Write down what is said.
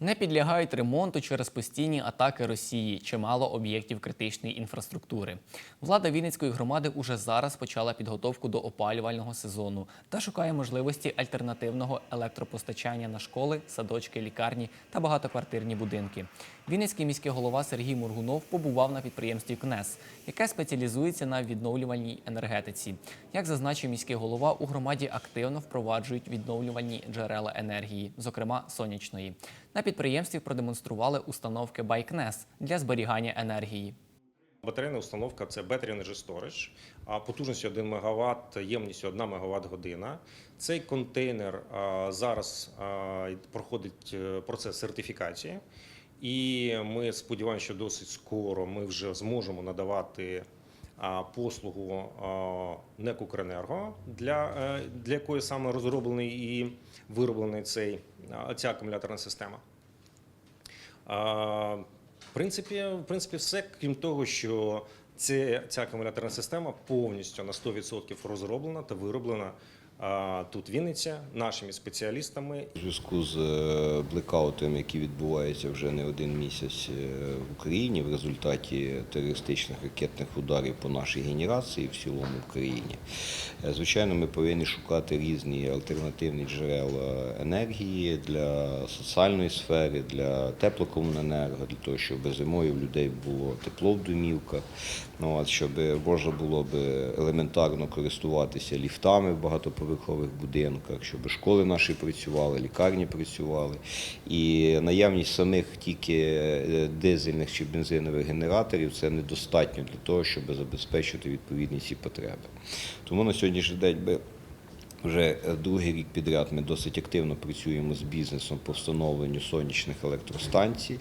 Не підлягають ремонту через постійні атаки Росії, чимало об'єктів критичної інфраструктури. Влада Вінницької громади уже зараз почала підготовку до опалювального сезону та шукає можливості альтернативного електропостачання на школи, садочки, лікарні та багатоквартирні будинки. Вінницький міський голова Сергій Мургунов побував на підприємстві КНЕС, яке спеціалізується на відновлювальній енергетиці. Як зазначив міський голова, у громаді активно впроваджують відновлювальні джерела енергії, зокрема сонячної. На підприємстві продемонстрували установки Байкнес для зберігання енергії. Батарейна установка це Battery Energy Storage, потужністю 1 МВт, ємністю 1 МВт година. Цей контейнер зараз проходить е, процес сертифікації, і ми сподіваємося, що досить скоро ми вже зможемо надавати послугу НЕК «Укренерго», для, е, для якої саме розроблений і вироблений цей, ця акумуляторна система. В принципі, в принципі, все, крім того, що це, ця акумуляторна система повністю на 100% розроблена та вироблена тут в Вінниці нашими спеціалістами. У зв'язку з е, блекаутом, які відбуваються вже не один місяць е, в Україні в результаті терористичних ракетних ударів по нашій генерації в цілому в країні, звичайно, ми повинні шукати різні альтернативні джерела енергії для соціальної сфери, для теплокомуненерго, для того, щоб зимою в людей було тепло в домівках, ну, от, щоб можна було б елементарно користуватися ліфтами в багатоповерхових будинках, щоб школи наші працювали, лікарні працювали. І наявність самих тільки е, дизельних чи бензинових генераторів це недостатньо для того, щоб забезпечити відповідні ці потреби. Тому на сьогоднішній день ми вже е, другий рік підряд ми досить активно працюємо з бізнесом по встановленню сонячних електростанцій.